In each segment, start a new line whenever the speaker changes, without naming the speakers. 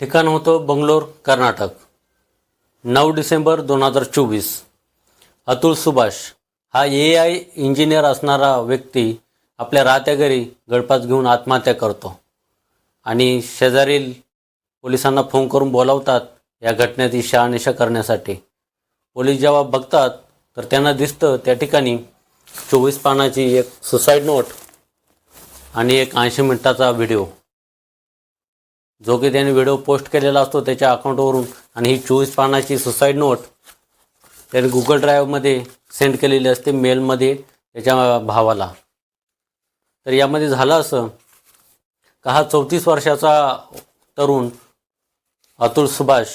ठिकाण होतं बंगलोर कर्नाटक. नऊ डिसेंबर दोन हजार चोवीस. अतुल सुभाष हा ए आय इंजिनियर असणारा व्यक्ती आपल्या राहत्या घरी गळपास घेऊन आत्महत्या करतो. आणि शेजारील पोलिसांना फोन करून बोलावतात या घटनेची शहानिशा करण्यासाठी. पोलीस जेव्हा बघतात तर त्यांना दिसतं त्या ठिकाणी चोवीस पानाची एक सुसाईड नोट आणि एक ऐंशी मिनिटाचा व्हिडिओ. जो की त्याने व्हिडिओ पोस्ट केलेला असतो त्याच्या अकाउंटवरून आणि ही चोवीस पानाची सुसाईड नोट त्याने गुगल ड्राईव्हमध्ये सेंड केलेली असते मेलमध्ये त्याच्या भावाला. तर यामध्ये झालं असं का हा चौतीस वर्षाचा तरुण अतुल सुभाष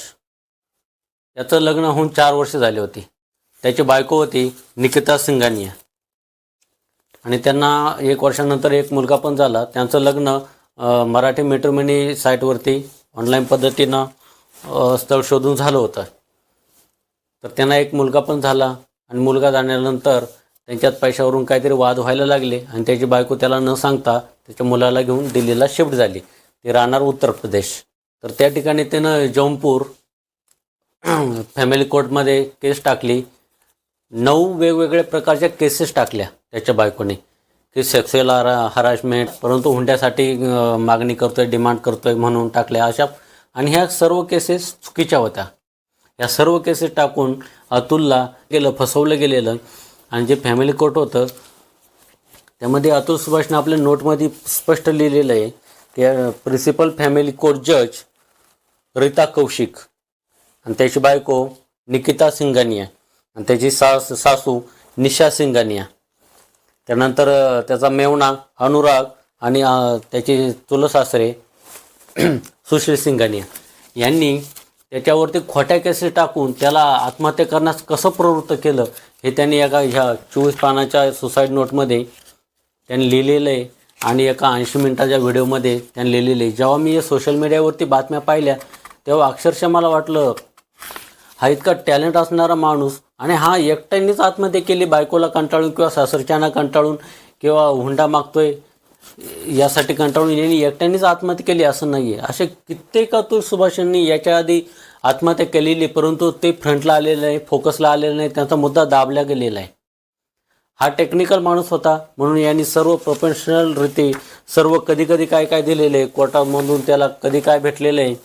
याचं लग्न होऊन चार वर्ष झाले होती. त्याची बायको होती निकिता सिंगानिया आणि त्यांना एक वर्षानंतर एक मुलगा पण झाला. त्यांचं लग्न मराठी मेट्रोमिनी साईटवरती ऑनलाईन पद्धतीनं स्थळ शोधून झालं होतं. तर त्यांना एक मुलगा पण झाला आणि मुलगा झाल्यानंतर त्यांच्यात पैशावरून काहीतरी वाद व्हायला लागले आणि त्याची बायको त्याला न सांगता त्याच्या मुलाला घेऊन दिल्लीला शिफ्ट झाली. ते राहणार उत्तर प्रदेश. तर त्या ठिकाणी त्यानं जौनपूर फॅमिली कोर्टमध्ये केस टाकली. नऊ वेगवेगळ्या प्रकारच्या केसेस टाकल्या त्याच्या बायकोने. की सेक्शुअल हरा हरासमेंट परंतु हुंड्यासाठी मागणी करतोय डिमांड करतोय म्हणून टाकल्या अशा आणि ह्या सर्व केसेस चुकीच्या होत्या. या सर्व केसेस टाकून अतुलला गेलं फसवलं गेलेलं आणि जे फॅमिली कोर्ट होतं त्यामध्ये अतुल सुभाषने आपल्या नोटमध्ये स्पष्ट लिहिलेलं आहे की प्रिन्सिपल फॅमिली कोर्ट जज रीता कौशिक आणि त्याची बायको निकिता सिंगानिया आणि त्याची सास सासू निशा सिंगानिया त्यानंतर त्याचा मेवणा अनुराग आणि त्याचे चुलसासरे सुशील सिंगानिया यांनी त्याच्यावरती खोट्या केसेस टाकून त्याला आत्महत्या करण्यास कसं प्रवृत्त केलं हे त्यांनी एका ह्या चोवीस पानाच्या सुसाईड नोटमध्ये त्यांनी लिहिलेलं आहे आणि एका ऐंशी मिनिटाच्या व्हिडिओमध्ये त्यांनी लिहिलेलं आहे जेव्हा मी हे सोशल मीडियावरती बातम्या पाहिल्या तेव्हा अक्षरशः मला वाटलं हा इतका टॅलेंट असणारा माणूस आणि हा एकट्यानेच आत्महत्या केली बायकोला कंटाळून किंवा सासरच्यांना कंटाळून किंवा हुंडा मागतोय यासाठी कंटाळून यांनी एकट्यानेच आत्महत्या केली असं नाही आहे असे कित्येक अतुल सुभाषांनी याच्या आधी आत्महत्या केलेली परंतु ते फ्रंटला आलेलं नाही फोकसला आलेलं नाही त्यांचा मुद्दा दाबला गेलेला आहे. हा टेक्निकल माणूस होता म्हणून यांनी सर्व प्रोफेशनल रीती सर्व कधी कधी काय काय दिलेलं आहे कोर्टामधून त्याला कधी काय भेटलेलं आहे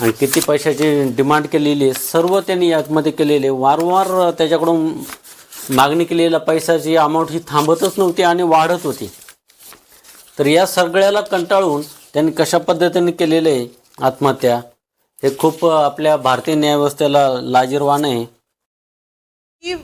आणि किती पैशाची डिमांड केलेली आहे सर्व त्यांनी यामध्ये केलेले वारंवार त्याच्याकडून मागणी केलेल्या पैशाची अमाऊंट ही थांबतच नव्हती आणि वाढत होती. तर या सगळ्याला कंटाळून त्यांनी कशा पद्धतीने केलेलं आहे आत्महत्या हे खूप आपल्या भारतीय न्यायव्यवस्थेला लाजीरवाण आहे.
कि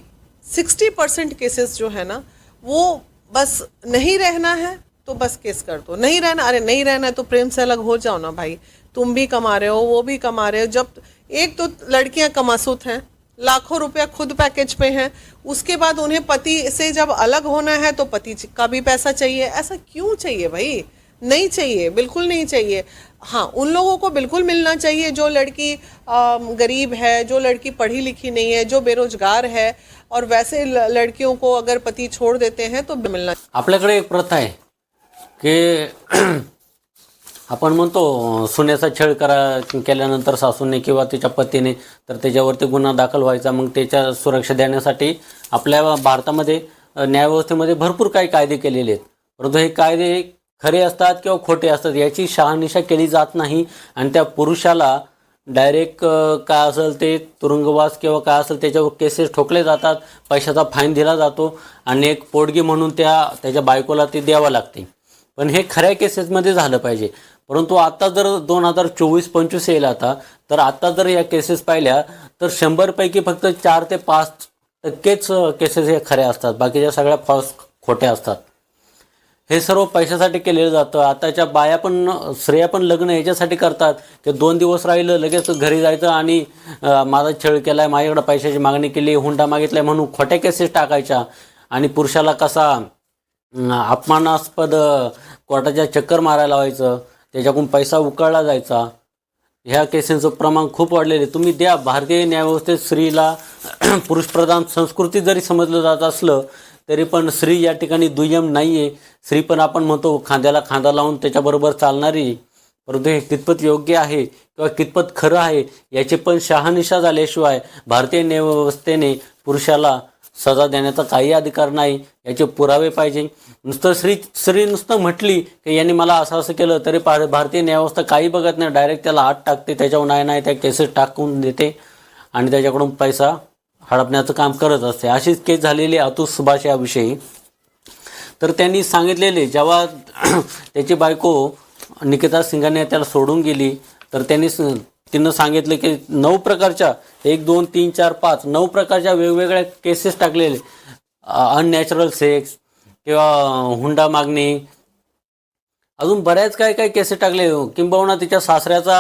60 परसेंट केसेस जो है ना वो बस नहीं रहना है तो बस केस कर दो. नहीं रहना अरे नहीं रहना है तो प्रेम से अलग हो जाओ ना भाई. तुम भी कमा रहे हो वो भी कमा रहे हो। जब एक तो लड़कियाँ कमासुत हैं लाखों रुपया खुद पैकेज पे हैं उसके बाद उन्हें पति से जब अलग होना है तो पति का भी पैसा चाहिए। ऐसा क्यों चाहिए भाई? नहीं चाहिए बिल्कुल नहीं चाहिए। हाँ उन लोगों को बिल्कुल मिलना चाहिए जो लड़की अम, गरीब है जो लड़की पढ़ी लिखी नहीं है जो बेरोजगार है और वैसे लड़कियों को अगर पति छोड़ देते हैं तो मिलना
आपल्याकडे एक प्रथा आहे की आपण म्हणतो सुन्याचा छळ करा केल्यानंतर सासूने किंवा तिच्या पतीने तर त्याच्यावरती गुन्हा दाखल व्हायचा. मग त्याच्या सुरक्षा देण्यासाठी आपल्या भारतामध्ये न्यायव्यवस्थेमध्ये भरपूर काही कायदे केलेले आहेत. परंतु हे कायदे खरे असतात किंवा खोटे असतात याची शहानिशा केली जात नाही. आणि त्या पुरुषाला डायरेक्ट काय असेल ते तुरुंगवास किंवा काय असेल त्याच्यावर केसेस ठोकले जातात. पैशाचा फाईन दिला जातो. आणि एक पोडगी म्हणून त्या त्याच्या बायकोला ते द्यावं लागते. पण हे खऱ्या केसेसमध्ये झालं पाहिजे. परंतु आता जर दोन हजार चोवीस पंचवीस येईल आता तर आता जर या केसेस पाहिल्या तर शंभरपैकी फक्त चार ते पाच टक्केच केसेस हे खऱ्या असतात. बाकीच्या सगळ्या फॉल्स खोट्या असतात. हे सर्व पैशासाठी केलेलं जातं. आताच्या बाया पण स्त्रिया पण लग्न याच्यासाठी करतात की दोन दिवस राहिलं लगेच घरी जायचं आणि माझा छळ केला आहे माझ्याकडे पैशाची मागणी केली हुंडा मागितलाय म्हणून खोट्या केसेस टाकायच्या. आणि पुरुषाला कसा अपमानास्पद कोर्टाच्या चक्कर मारायला व्हायचं त्याच्याकडून पैसा उकळला जायचा. ह्या केसेसचं प्रमाण खूप वाढलेलं आहे. तुम्ही द्या भारतीय न्यायव्यवस्थेत स्त्रीला पुरुषप्रधान संस्कृती जरी समजलं जात असलं तरी पण स्त्री या ठिकाणी दुय्यम नाही आहे स्त्री पण आपण म्हणतो खांद्याला खांदा लावून त्याच्याबरोबर चालणारी परंतु हे कितपत योग्य आहे किंवा कितपत खरं आहे याची पण शहानिशा झाल्याशिवाय भारतीय न्यायव्यवस्थेने पुरुषाला सजा देण्याचा काही अधिकार नाही याचे पुरावे पाहिजे. नुसतं श्री श्री नुसतं म्हटली की यांनी मला असं असं केलं तरी पा भारतीय न्यायव्यवस्था काही बघत नाही. डायरेक्ट त्याला आत टाकते त्याच्यावर नाही नाही त्या केसेस टाकून देते आणि त्याच्याकडून पैसा हडपण्याचं काम करत असते. अशीच केस झालेली आहे अतुल सुभाष याविषयी. तर त्यांनी सांगितलेले जेव्हा त्याची बायको निकिता सिंगाने त्याला सोडून गेली तर त्यांनी स- तिनं सांगितलं की नऊ प्रकारच्या एक दोन तीन चार पाच नऊ प्रकारच्या वेगवेगळ्या केसेस टाकलेले. अननॅचरल सेक्स किंवा हुंडा मागणी. अजून बऱ्याच काय काय केसेस टाकले. किंबहुना तिच्या सासऱ्याचा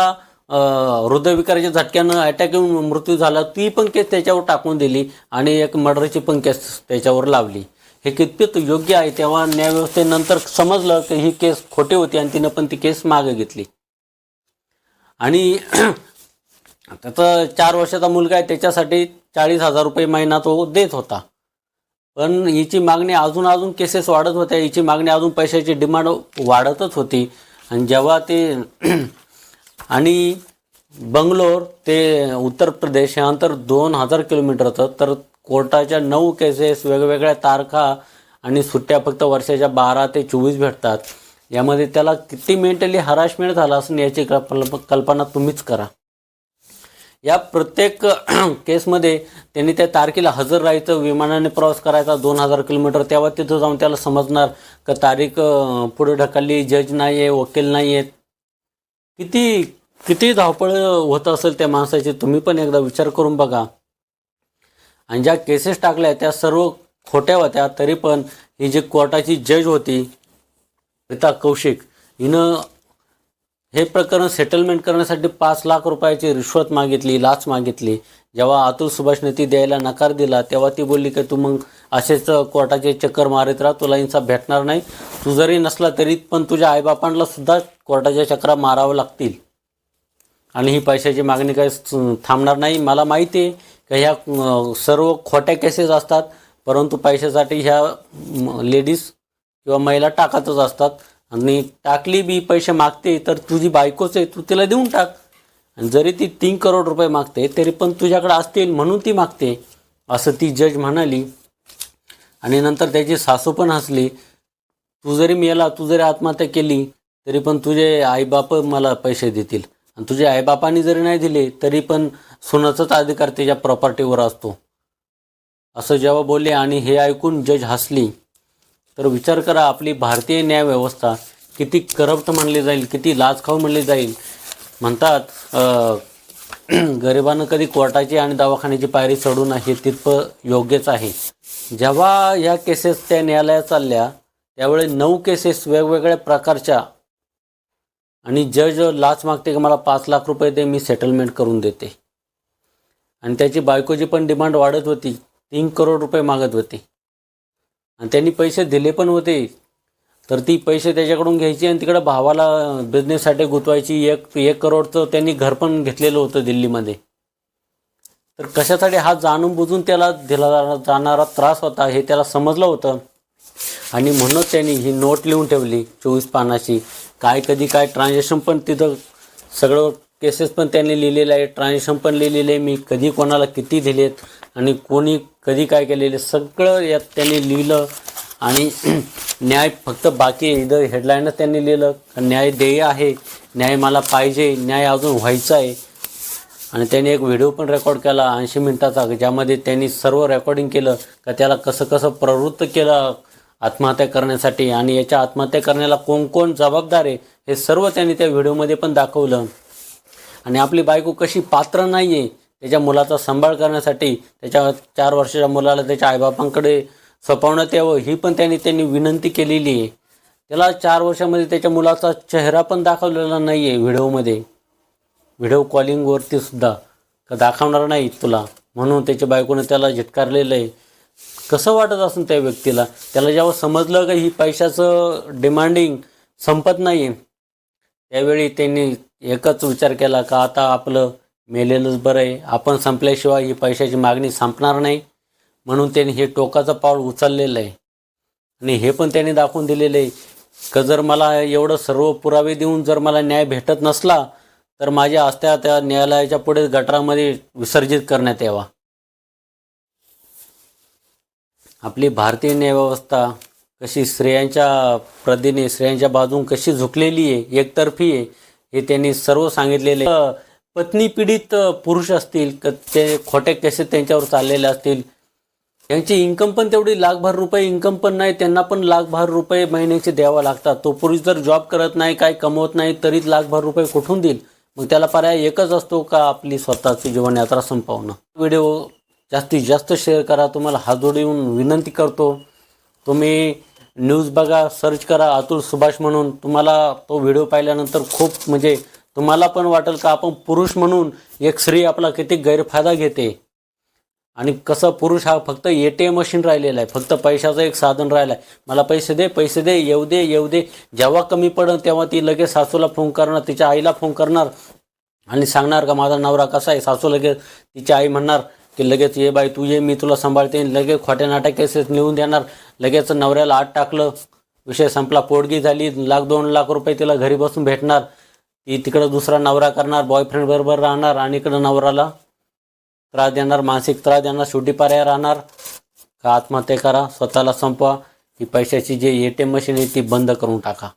हृदयविकाराच्या झटक्यानं अटॅक येऊन मृत्यू झाला. ती पण केस त्याच्यावर टाकून दिली आणि एक मर्डरची पण केस त्याच्यावर लावली. हे कितपत योग्य आहे तेव्हा न्यायव्यवस्थेनंतर समजलं की ही केस खोटी होती आणि तिनं पण ती केस मागे घेतली. आणि त्याचा चार वर्षाचा मुलगा आहे त्याच्यासाठी चाळीस हजार रुपये महिना तो देत होता. पण हिची मागणी अजून अजून केसेस वाढत होत्या. हिची मागणी अजून पैशाची डिमांड वाढतच होती. आणि जेव्हा ते आणि बंगलोर ते उत्तर प्रदेश हे अंतर दोन हजार किलोमीटरचं तर कोर्टाच्या नऊ केसेस वेगवेगळ्या तारखा आणि सुट्ट्या फक्त वर्षाच्या बारा ते चोवीस भेटतात. यामध्ये त्याला किती मेंटली हराशमेंट झाला असून याची कल्प- कल्पना तुम्हीच करा. या प्रत्येक केसमध्ये त्यांनी त्या तारखेला हजर राहायचं विमानाने प्रवास करायचा दोन हजार किलोमीटर तेव्हा तिथं जाऊन त्याला समजणार का तारीख पुढे ढकलली जज नाही आहे वकील नाही आहेत. किती किती धावपळ होत असेल त्या माणसाची तुम्ही पण एकदा विचार करून बघा. आणि ज्या केसेस टाकल्या त्या सर्व खोट्या होत्या तरी पण ही जी कोर्टाची जज होती रिता कौशिक हिनं हे प्रकरण सेटलमेंट करण्यासाठी पाच लाख रुपयाची रिश्वत मागितली लाच मागितली. जेव्हा अतुल सुभाषने ती द्यायला नकार दिला तेव्हा ती बोलली की तू मग असेच कोर्टाचे चक्कर मारित राहा तुला इन्साफ भेटणार नाही. तू जरी नसला तरी पण तुझ्या आईबापांना सुद्धा कोर्टाच्या चक्रा मारावं लागतील. आणि ही पैशाची मागणी काही थांबणार नाही. मला माहिती आहे की ह्या सर्व खोट्या केसेस असतात. परंतु पैशासाठी ह्या लेडीज किंवा महिला टाकतच असतात. आणि टाकली बी पैसे मागते तर तुझी बायकोच आहे तू तिला देऊन टाक. आणि जरी ती तीन करोड रुपये मागते तरी पण तुझ्याकडे असतील म्हणून ती मागते असं ती जज म्हणाली. आणि नंतर त्याची सासू पण हसली. तू जरी मेला तू जरी आत्महत्या केली तरी पण तुझे आईबाप मला पैसे देतील. आणि तुझ्या आईबापांनी जरी नाही दिले तरी पण सुनाचाच अधिकार त्याच्या प्रॉपर्टीवर असतो. असं जेव्हा बोलले आणि हे ऐकून जज हसली. तर विचार करा आपली भारतीय न्यायव्यवस्था किती करप्ट मानली जाईल किती लाचखाऊ म्हणली जाईल. म्हणतात गरिबानं कधी कोर्टाची आणि दवाखान्याची पायरी चढू नये हे तितपं योग्यच आहे. जेव्हा या केसेस त्या न्यायालयात चालल्या त्यावेळी नऊ केसेस वेगवेगळ्या प्रकारच्या आणि जज लाच मागते की मला पाच लाख रुपये दे मी सेटलमेंट करून देते. आणि त्याची बायकोची पण डिमांड वाढत होती तीन करोड रुपये मागत होती. आणि त्यांनी पैसे दिले पण होते. तर ती पैसे त्याच्याकडून घ्यायची आणि तिकडं भावाला बिझनेससाठी गुंतवायची. एक एक करोडचं त्यांनी घर पण घेतलेलं होतं दिल्लीमध्ये. तर कशासाठी हा जाणून बुजून त्याला दिला जाणारा त्रास होता हे त्याला समजलं होतं. आणि म्हणूनच त्यांनी ही नोट लिहून ठेवली चोवीस पानाची. काय कधी काय ट्रान्झॅक्शन पण तिथं सगळं केसेस पण त्यांनी लिहिलेलं आहे ट्रान्झॅक्शन पण लिहिलेलं आहे. मी कधी कोणाला किती दिलेत आणि कोणी कधी काय केलेले सगळं यात त्यांनी लिहिलं. आणि न्याय फक्त बाकी इथं हेडलाईनच त्यांनी लिहिलं न्याय देय आहे. न्याय मला पाहिजे. न्याय अजून व्हायचा आहे. आणि त्यांनी एक व्हिडिओ पण रेकॉर्ड केला ऐंशी मिनिटाचा ज्यामध्ये त्यांनी सर्व रेकॉर्डिंग केलं का त्याला कसं कसं प्रवृत्त केलं आत्महत्या करण्यासाठी. आणि याच्या आत्महत्या करण्याला कोण कोण जबाबदार आहे हे सर्व त्यांनी त्या व्हिडिओमध्ये पण दाखवलं. आणि आपली बायको कशी पात्र नाही आहे त्याच्या मुलाचा सांभाळ करण्यासाठी त्याच्या चार वर्षाच्या मुलाला त्याच्या आईबापांकडे सोपवण्यात यावं ही पण त्यांनी त्यांनी विनंती केलेली आहे. त्याला चार वर्षामध्ये त्याच्या मुलाचा चेहरा पण दाखवलेला नाही आहे व्हिडिओमध्ये. व्हिडिओ कॉलिंगवरती सुद्धा. का दाखवणार नाही तुला? म्हणून त्याच्या बायकोने त्याला झिटकारलेलं आहे. कसं वाटत असून त्या व्यक्तीला? त्याला जेव्हा समजलं का ही पैशाचं डिमांडिंग संपत नाही त्यावेळी त्यांनी एकच विचार केला का आता आपलं मेलेलंच बरं आहे. आपण संपल्याशिवाय ही पैशाची मागणी संपणार नाही. म्हणून त्यांनी हे टोकाचं पाऊल उचललेलं आहे. आणि हे पण त्यांनी दाखवून दिलेलं आहे का जर मला एवढं सर्व पुरावे देऊन जर मला न्याय भेटत नसला तर माझ्या आस्त्या त्या न्यायालयाच्या पुढे गटारामध्ये विसर्जित करण्यात यावा. आपली भारतीय न्यायव्यवस्था कशी स्त्रियांच्या प्रदीने स्त्रियांच्या बाजून कशी झुकलेली आहे एकतर्फी आहे हे त्यांनी सर्व सांगितलेले. पत्नी पीडित पुरुष असतील ते खोटे केसेस त्यांच्यावर चाललेले असतील त्यांची इन्कम पण तेवढी लाखभर रुपये इन्कम पण नाही त्यांना पण लाखभर रुपये महिन्याचे द्यावा लागतात. तो पुरुष जर जॉब करत नाही काय कमवत नाही तरी लाखभर रुपये कुठून देईल? मग त्याला पर्याय एकच असतो का आपली स्वतःची जीवनयात्रा संपवणं? व्हिडिओ जास्तीत जास्त शेअर करा. तुम्हाला हात जोडून विनंती करतो. तुम्ही न्यूज बघा सर्च करा अतुल सुभाष म्हणून. तुम्हाला तो व्हिडिओ पाहिल्यानंतर खूप म्हणजे तुम्हाला पण वाटेल का आपण पुरुष म्हणून एक स्त्री आपला किती गैरफायदा घेते. आणि कसं पुरुष हा फक्त ए टी एम मशीन राहिलेला आहे फक्त पैशाचं एक साधन राहिलं आहे मला पैसे दे पैसे दे येऊ दे येऊ दे. जेव्हा कमी पडेल तेव्हा ती लगेच सासूला फोन करणार तिच्या आईला फोन करणार आणि सांगणार का माझा नवरा कसा आहे सासू लगेच तिची आई म्हणणार की लगेच ये बाई तू ये मी तुला सांभाळते. लगेच खोट्या नाट्या केसेस लिहून देणार. लगेच नवऱ्याला आत टाकलं. विषय संपला पोटगी झाली. लाख दोन लाख रुपये तिला घरी बसून भेटणार. ती तिकडं दुसरा नवरा करणार. बॉयफ्रेंड बरोबर राहणार. आणि इकडं नवऱ्याला त्रास देणार. मानसिक त्रास देणार. शेवटी पर्याय राहणार. का आत्महत्या करा. स्वतःला संपवा. की पैशाची जी ए टी एम मशीन आहे ती बंद करून टाका.